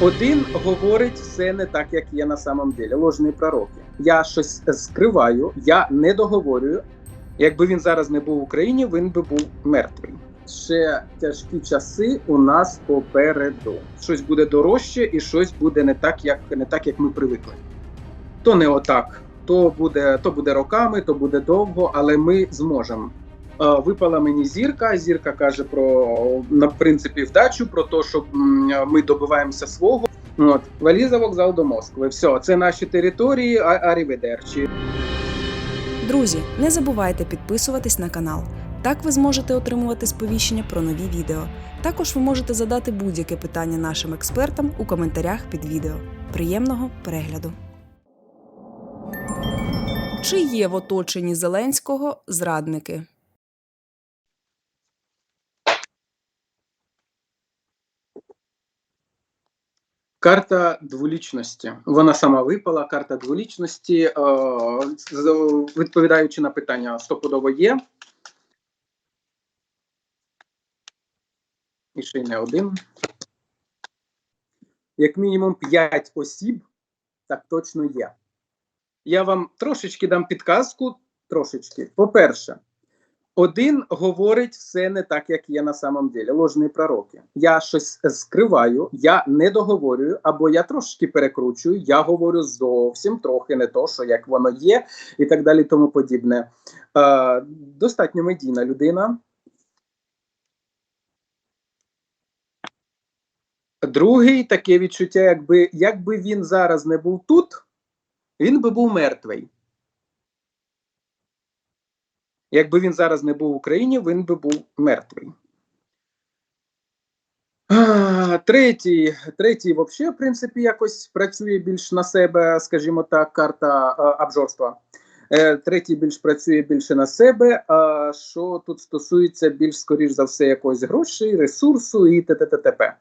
Один говорить все не так, як є на самом деле. Ложні пророки. Я щось скриваю, я не договорюю. Якби він зараз не був в Україні, він би був мертвий. Ще тяжкі часи у нас попереду. Щось буде дорожче і щось буде не так, як не так, як ми привикли. То не отак. То буде, то буде роками, то буде довго, але ми зможемо. Е, Випала мені зірка. Зірка каже про на принципі вдачу, про те, що ми добиваємося свого. От валіза вокзал до Москви. Все, це наші території. Аріведерчі. Друзі, не забувайте підписуватись на канал. Так ви зможете отримувати сповіщення про нові відео. Також ви можете задати будь-яке питання нашим експертам у коментарях під відео. Приємного перегляду! Чи є в оточенні Зеленського зрадники? Карта дволічності. Вона сама випала. Карта дволічності. Е, відповідаючи на питання, стопудово є. І ще й не один. Як мінімум 5 осіб, так точно є. Я вам трошечки дам підказку. Трошечки. По-перше, один говорить все не так, як є на самом деле. Ложні пророки. Я щось скриваю, я не договорюю, або я трошки перекручую, я говорю зовсім трохи не то, що як воно є, і так далі, тому подібне. Е, достатньо медійна людина. Другий таке відчуття, якби, якби він зараз не був тут, він би був мертвий. Якби він зараз не був в Україні, він би був мертвий. Третій, третій взагалі, в принципі, якось працює більш на себе, скажімо так, карта обжорства. Е, Третій більш працює більше на себе. А що тут стосується більш, скоріш за все, якогось грошей, ресурсу і т.т.т.п.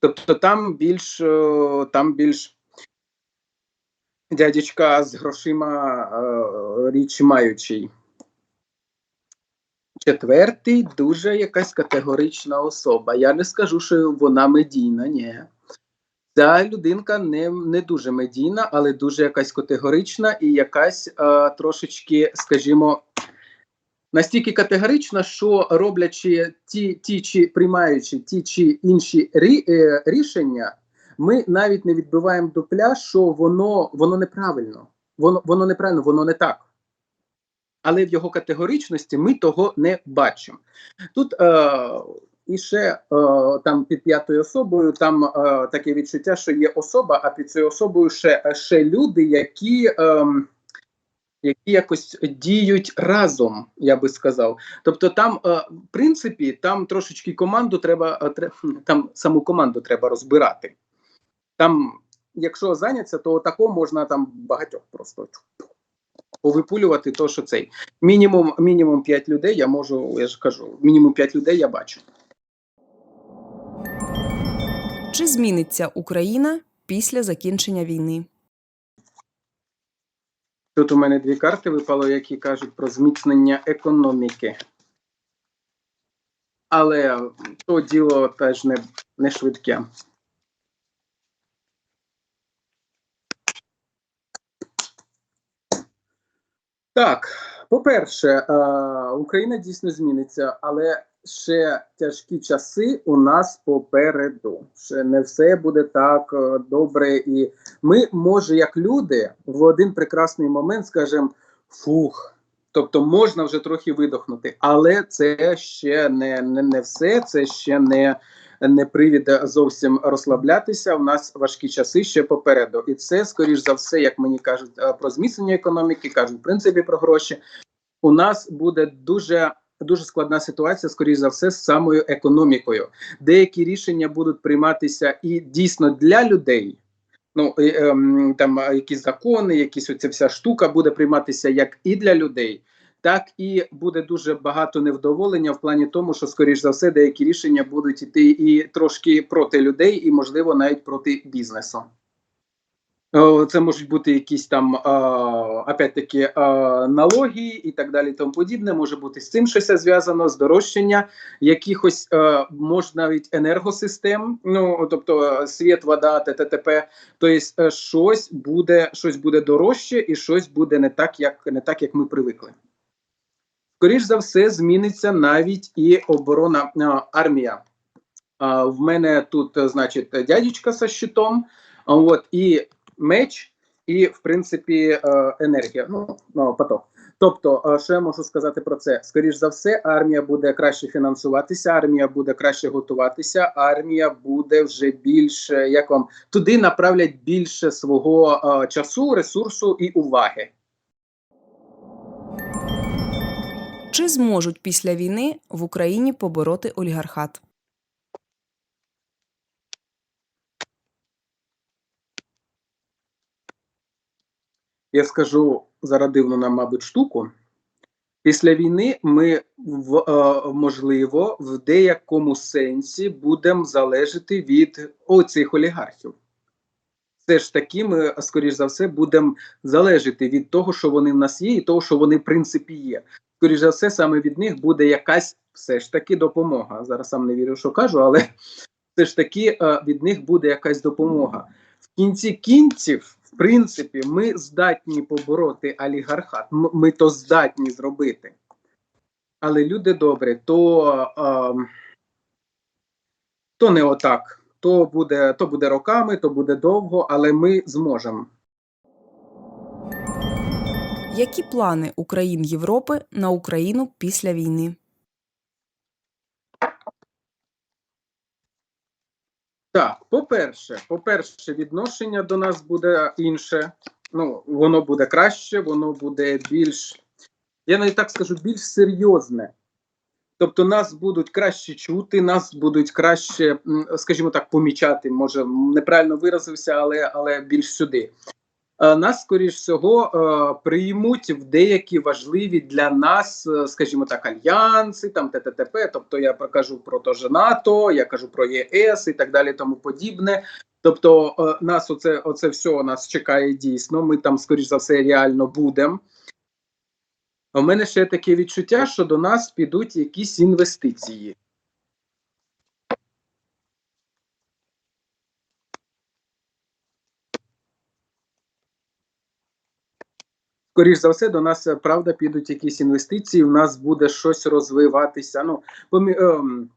Тобто там більш там більш дядечка з грошима річ маючий. Четвертий дуже якась категорична особа. Я не скажу, що вона медійна, ні. Ця людинка не, не дуже медійна, але дуже якась категорична і якась е, трошечки, скажімо, настільки категорична, що роблячи ті, ті чи приймаючи ті чи інші рі, е, рішення, ми навіть не відбиваємо дупля, що воно, воно неправильно. Воно, воно неправильно, воно не так але в його категоричності ми того не бачимо. Тут е, і ще е, там під п'ятою особою там е, таке відчуття, що є особа, а під цією особою ще, ще люди, які. Е, які якось діють разом, я би сказав. Тобто, там, е, в принципі, там трошечки команду треба, там саму команду треба розбирати. Там, якщо зайняться, то тако можна там багатьох просто повипулювати то, що цей. Мінімум, мінімум 5 людей я можу, я ж кажу, мінімум 5 людей я бачу. Чи зміниться Україна після закінчення війни? Тут у мене дві карти випало, які кажуть про зміцнення економіки. Але то діло теж не, не швидке. Так, по-перше, е, Україна дійсно зміниться, але ще тяжкі часи у нас попереду. Ще не все буде так е, добре, і ми, може, як люди, в один прекрасний момент скажемо фух. Тобто можна вже трохи видохнути, але це ще не, не, не все, це ще не, не привід зовсім розслаблятися. У нас важкі часи ще попереду. І це, скоріш за все, як мені кажуть, е, про зміцнення економіки, кажуть, в принципі, про гроші. У нас буде дуже. Дуже складна ситуація, скоріш за все, з самою економікою. Деякі рішення будуть прийматися і дійсно для людей. Ну і, ем, там якісь закони, якісь оця вся штука буде прийматися як і для людей, так і буде дуже багато невдоволення в плані тому, що скоріш за все деякі рішення будуть іти і трошки проти людей, і можливо навіть проти бізнесу. Це можуть бути якісь там а, опять-таки налоги і так далі, тому подібне. Може бути з цим щось зв'язано, здорожчання якихось може навіть енергосистем, ну тобто е, світ, вода, ТТТП. Тобто е, щось буде, щось буде дорожче, і щось буде не так, як не так, як ми привикли. Скоріш за все, зміниться навіть і оборона армія. В мене тут, е, значить, дядечка зі щитом, от, і меч, і, в принципі, е, енергія. Ну, ну, поток. Тобто, е, що я можу сказати про це? Скоріш за все, армія буде краще фінансуватися, армія буде краще готуватися, армія буде вже більше, як вам туди направлять більше свого е, часу, ресурсу і уваги. Чи зможуть після війни в Україні побороти олігархат? Я скажу зараз дивну нам, мабуть, штуку. Після війни ми е, можливо в деякому сенсі будемо залежати від оцих олігархів. Все ж таки, ми, скоріш за все, будемо залежати від того, що вони в нас є, і того, що вони в принципі є. Скоріш за все, саме від них буде якась все ж таки допомога. Зараз сам не вірю, що кажу, але все ж таки е, від них буде якась допомога. В кінці кінців, в принципі, ми здатні побороти олігархат. Ми то здатні зробити. Але люди добрі, то, е, то не отак. То буде, то буде роками, то буде довго, але ми зможемо. Які плани у країн Європи на Україну після війни? Так, по-перше, по-перше, відношення до нас буде інше. Ну, воно буде краще, воно буде більш, я навіть так скажу, більш серйозне. Тобто нас будуть краще чути, нас будуть краще, скажімо так, помічати. Може, неправильно виразився, але, але більш сюди. Е, Нас, скоріш всього, е, приймуть в деякі важливі для нас, е, скажімо так, альянси, там ТТТП. Тобто я кажу про то же НАТО, я кажу про ЄС і так далі, тому подібне. Тобто, нас оце, оце все нас чекає дійсно. Ми там, скоріш за все, реально будемо. В мене ще таке відчуття, що до нас підуть якісь інвестиції. Скоріш за все, до нас е, правда підуть якісь інвестиції. У нас буде щось розвиватися. Ну помі- ем,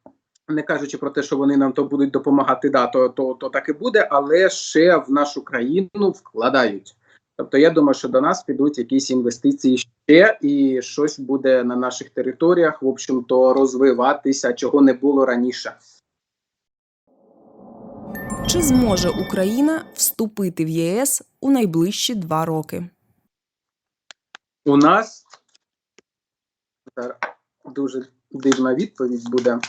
не кажучи про те, що вони нам то будуть допомагати, да, то, то, то так і буде, але ще в нашу країну вкладають. Тобто, я думаю, що до нас підуть якісь інвестиції ще, і щось буде на наших територіях, в общем-то, розвиватися, чого не було раніше. Чи зможе Україна вступити в ЄС у найближчі два роки? У нас дуже дивна відповідь буде.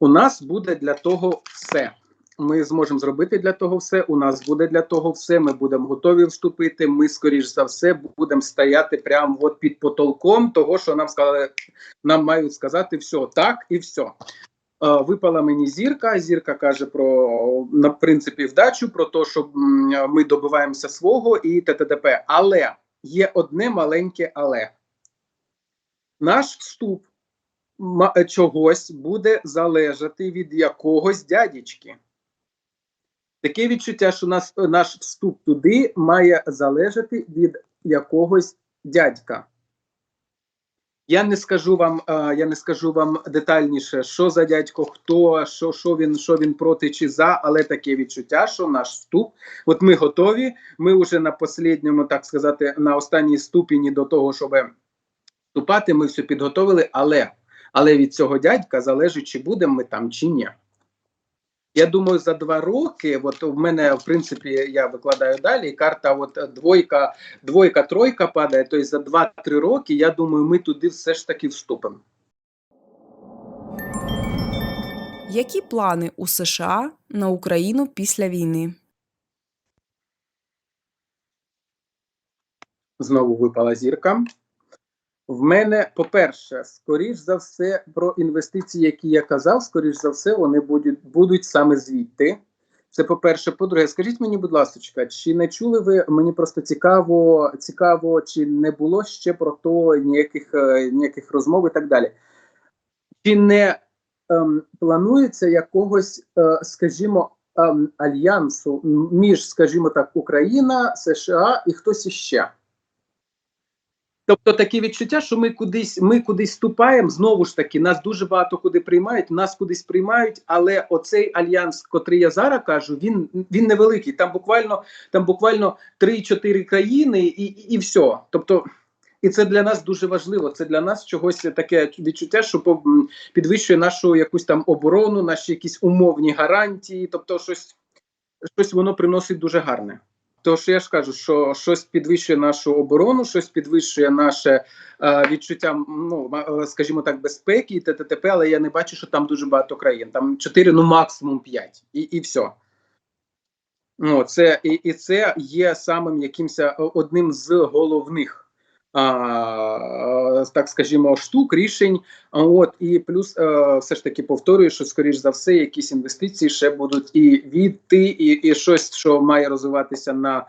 У нас буде для того все. Ми зможемо зробити для того все. У нас буде для того все. Ми будемо готові вступити. Ми, скоріш за все, будемо стояти прямо от під потолком того, що нам сказали, нам мають сказати все так і все. Е, Випала мені зірка. Зірка каже про на принципі вдачу, про те, що ми добиваємося свого і т.т.т.п. Але є одне маленьке але. Наш вступ чогось буде залежати від якогось дядечки. Таке відчуття, що нас, наш вступ туди має залежати від якогось дядька. Я не скажу вам, е, я не скажу вам детальніше, що за дядько, хто, що, що він, що він проти чи за, але таке відчуття, що наш вступ. От ми готові. Ми вже на послідньому, так сказати, на останній ступені до того, щоб вступати, ми все підготовили, але, але від цього дядька залежить, чи будемо ми там, чи ні. Я думаю, за два роки, от в мене, в принципі, я викладаю далі, карта от двойка, двойка, тройка падає, тобто за 2-3 роки, я думаю, ми туди все ж таки вступимо. Які плани у США на Україну після війни? Знову випала зірка. В мене, по-перше, скоріш за все, про інвестиції, які я казав, скоріш за все, вони будуть, будуть саме звідти. Це по-перше. По-друге, скажіть мені, будь ласка, чи не чули ви? Мені просто цікаво, цікаво, чи не було ще про то ніяких, е, ніяких розмов і так далі. Чи не ем, планується якогось, е, скажімо, ем, альянсу між, скажімо так, Україна, США і хтось іще? Тобто таке відчуття, що ми кудись, ми кудись ступаємо, знову ж таки, нас дуже багато куди приймають, нас кудись приймають, але оцей альянс, котрий я зараз кажу, він, він невеликий. Там буквально, там буквально 3-4 країни і, і, і все. Тобто, і це для нас дуже важливо. Це для нас чогось таке відчуття, що підвищує нашу якусь там оборону, наші якісь умовні гарантії. Тобто, щось, щось воно приносить дуже гарне. Тож я ж кажу, що щось підвищує нашу оборону, щось підвищує наше е, відчуття, ну е, скажімо так, безпеки і ТТП, але я не бачу, що там дуже багато країн. Там 4, ну максимум 5. І, і все. Ну, це, і, і це є самим якимось е, одним з головних. Так скажімо, штук, рішень. А От і плюс все ж таки повторюю, що скоріш за все, якісь інвестиції ще будуть і відти, і, і щось, що має розвиватися на,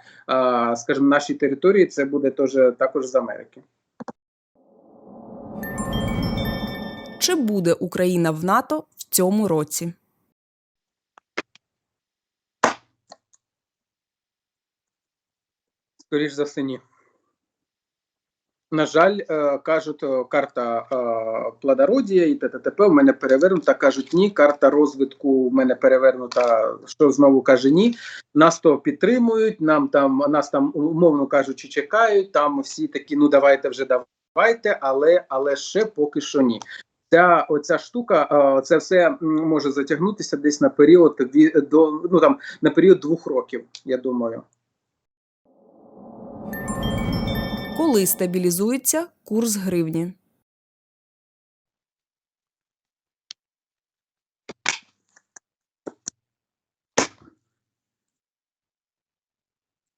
скажімо, нашій території. Це буде теж також з Америки. Чи буде Україна в НАТО в цьому році? Скоріш за все, ні. На жаль, е, кажуть, е, карта е, плодородія і т.т.т. в мене перевернута. Кажуть ні. Карта розвитку в мене перевернута. Що знову каже ні. Нас то підтримують. Нам там нас там умовно кажучи, чекають. Там всі такі, ну давайте вже давайте, але але ще поки що ні. Ця оця штука, це все може затягнутися десь на період до ну там на період двох років. Я думаю. Коли стабілізується курс гривні?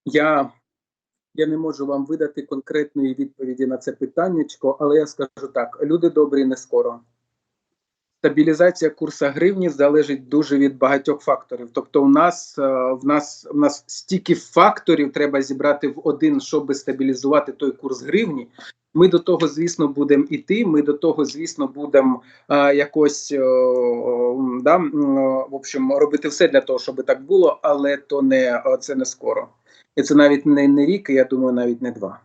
Я, я не можу вам видати конкретної відповіді на це питаннячко, але я скажу так: люди добрі не скоро. Стабілізація курсу гривні залежить дуже від багатьох факторів. Тобто, у нас е, в нас в нас стільки факторів треба зібрати в один, щоб стабілізувати той курс гривні. Ми до того, звісно, будемо іти. Ми до того, звісно, будемо е, якось е, да, в общем, робити все для того, щоб так було, але то не це не скоро. І це навіть не, не рік, я думаю, навіть не два.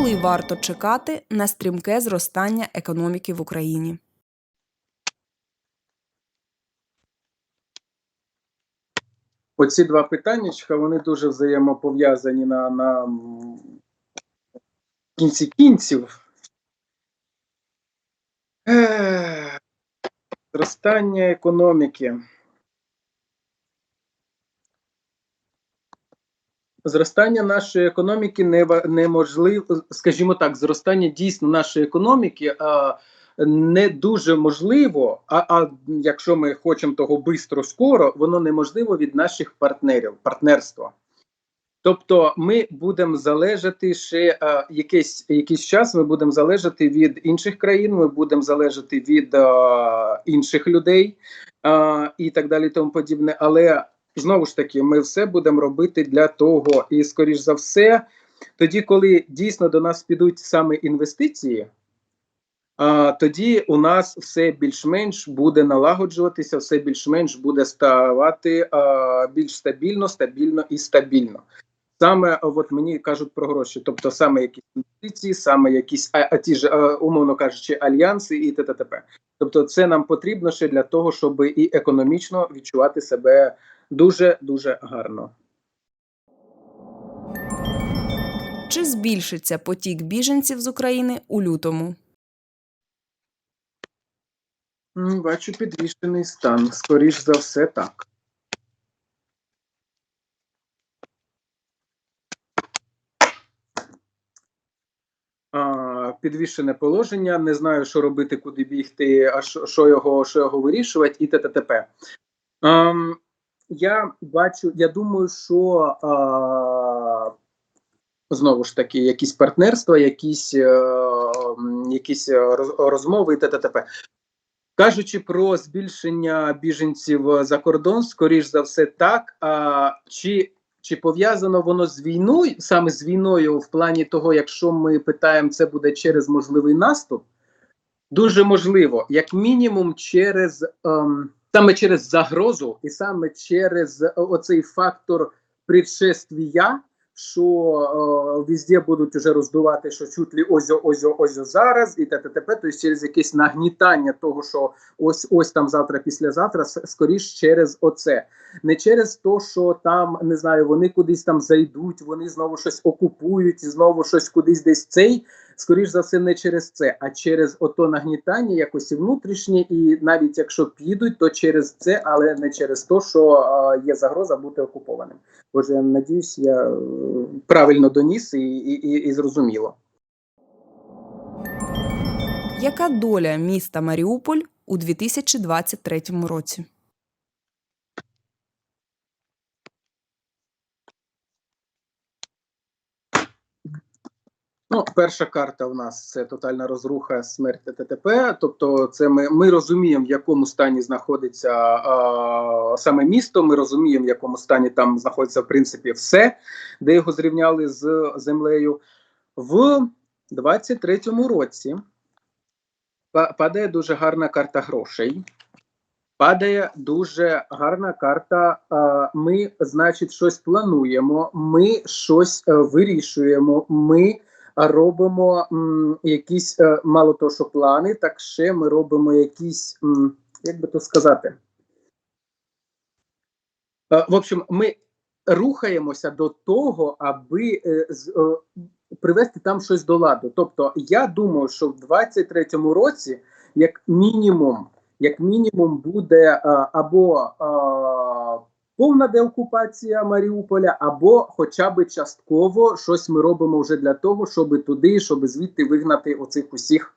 Коли варто чекати на стрімке зростання економіки в Україні? Оці два питаннячка, вони дуже взаємопов'язані на, на кінці кінців. Зростання економіки. Зростання нашої економіки неможливо, скажімо так, зростання дійсно нашої економіки а, не дуже можливо. А, а якщо ми хочемо того бистро скоро, воно неможливо від наших партнерів, партнерства. Тобто, ми будемо залежати ще а, якийсь, якийсь час. Ми будемо залежати від інших країн, ми будемо залежати від а, інших людей а, і так далі, тому подібне. Але знову ж таки, ми все будемо робити для того, і скоріш за все, тоді, коли дійсно до нас підуть саме інвестиції. А, тоді у нас все більш-менш буде налагоджуватися, все більш-менш буде ставати а, більш стабільно, стабільно і стабільно. Саме от мені кажуть про гроші, тобто саме якісь інвестиції, саме якісь а, а ті ж, а, умовно кажучи, альянси і т.т.т.п. Тобто, це нам потрібно ще для того, щоб і економічно відчувати себе дуже дуже гарно. Чи збільшиться потік біженців з України у лютому? Бачу підвішений стан. Скоріш за все, так. Підвішене положення. Не знаю, що робити, куди бігти, а що, його, що його вирішувати, і т.т.т.п. Ем, я бачу, я думаю, що а, знову ж таки якісь партнерства, якісь, е, якісь е, роз- розмови і т.т.т.п. Кажучи про збільшення біженців е, за кордон, скоріш за все, так. А чи, чи пов'язано воно з війною, саме з війною, в плані того, якщо ми питаємо, це буде через можливий наступ? Дуже можливо, як мінімум, через ем, саме через загрозу, і саме через е, оцей фактор предшествія, що е, везде будуть уже роздувати, що чуть ли ось ось ось зараз, і т.т.т. Тобто через якесь нагнітання того, що ось ось там завтра, післязавтра, скоріш через оце. Не через те, що там не знаю, вони кудись там зайдуть, вони знову щось окупують, знову щось кудись десь цей. Скоріш за все, не через це, а через ото нагнітання, якось і внутрішнє, і навіть якщо підуть, то через це, але не через те, що е, є загроза бути окупованим. Я надіюсь, я е, правильно доніс і, і, і, і зрозуміло. Яка доля міста Маріуполь у 2023 році? Ну, перша карта в нас це тотальна розруха, смерть ТТП. Тобто, це ми, ми розуміємо, в якому стані знаходиться а, саме місто. Ми розуміємо, в якому стані там знаходиться в принципі все, де його зрівняли з землею. В 23-му році падає дуже гарна карта грошей. Падає дуже гарна карта. Ми, значить, щось плануємо, ми щось е, вирішуємо. Ми робимо м, якісь е, мало того, що плани, так ще ми робимо якісь, м, як би то сказати. Е, В общем, ми рухаємося до того, аби е, з- е, привести там щось до ладу. Тобто, я думаю, що в 23-му році, як мінімум, як мінімум, буде е, або е, повна деокупація Маріуполя, або хоча б частково щось ми робимо вже для того, щоб туди, щоб звідти вигнати оцих усіх,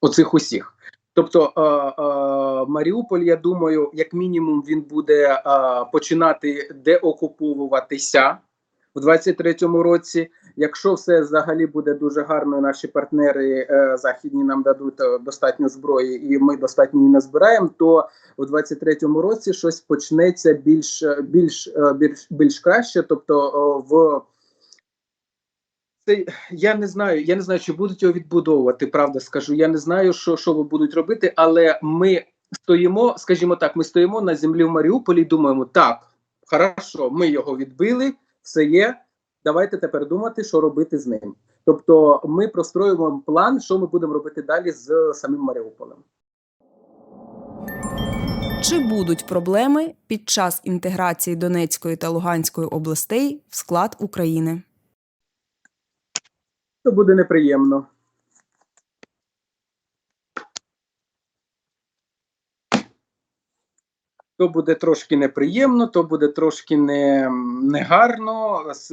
оцих усіх. Тобто е, е, Маріуполь, я думаю, як мінімум, він буде е, починати деокуповуватися в 23-му році. Якщо все взагалі буде дуже гарно, наші партнери е, західні нам дадуть е, достатньо зброї, і ми достатньо її назбираємо, то у 23-му році щось почнеться більш більш е, більш, більш краще. Тобто е, в я не знаю, я не знаю, чи будуть його відбудовувати. Правда скажу. Я не знаю, що, що ви будуть робити, але ми стоїмо, скажімо так, ми стоїмо на землі в Маріуполі і думаємо, так, хорошо, ми його відбили, все є. Давайте тепер думати, що робити з ним. Тобто, ми простроюємо план, що ми будемо робити далі з самим Маріуполем. Чи будуть проблеми під час інтеграції Донецької та Луганської областей в склад України? Це буде неприємно. То буде трошки неприємно, то буде трошки не, негарно. З,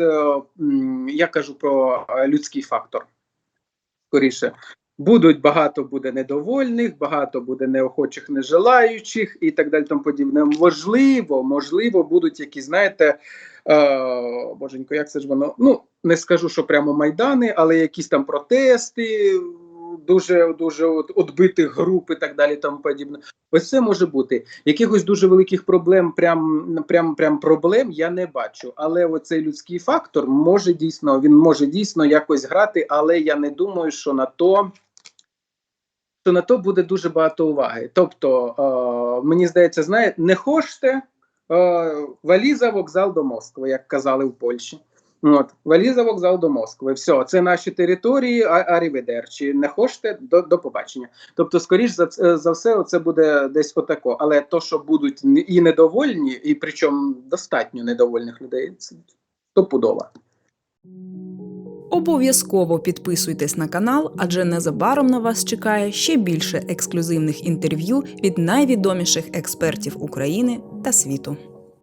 я кажу про е, людський фактор. Скоріше. Будуть багато буде недовольних, багато буде неохочих, нежелаючих і так далі. Тому подібне. Можливо, можливо, будуть якісь, знаєте, е, боженько, як це ж воно? Ну, не скажу, що прямо майдани, але якісь там протести, дуже дуже от, отбитих груп і так далі. Тому подібне. Ось це може бути. Якихось дуже великих проблем, прям прям прям проблем я не бачу. Але оцей людський фактор може дійсно він може дійсно якось грати, але я не думаю, що на то. що на то буде дуже багато уваги. Тобто, е, мені здається, знає, не хочете е, валіза вокзал до Москви, як казали в Польщі. От, валіза вокзал до Москви. Все, це наші території, а аріведерчі. Не хочете до, до побачення. Тобто, скоріш за, це- за все, це буде десь отако. Але то, що будуть і недовольні, і причому достатньо недовольних людей, це стопудово. Обов'язково підписуйтесь на канал, адже незабаром на вас чекає ще більше ексклюзивних інтерв'ю від найвідоміших експертів України та світу.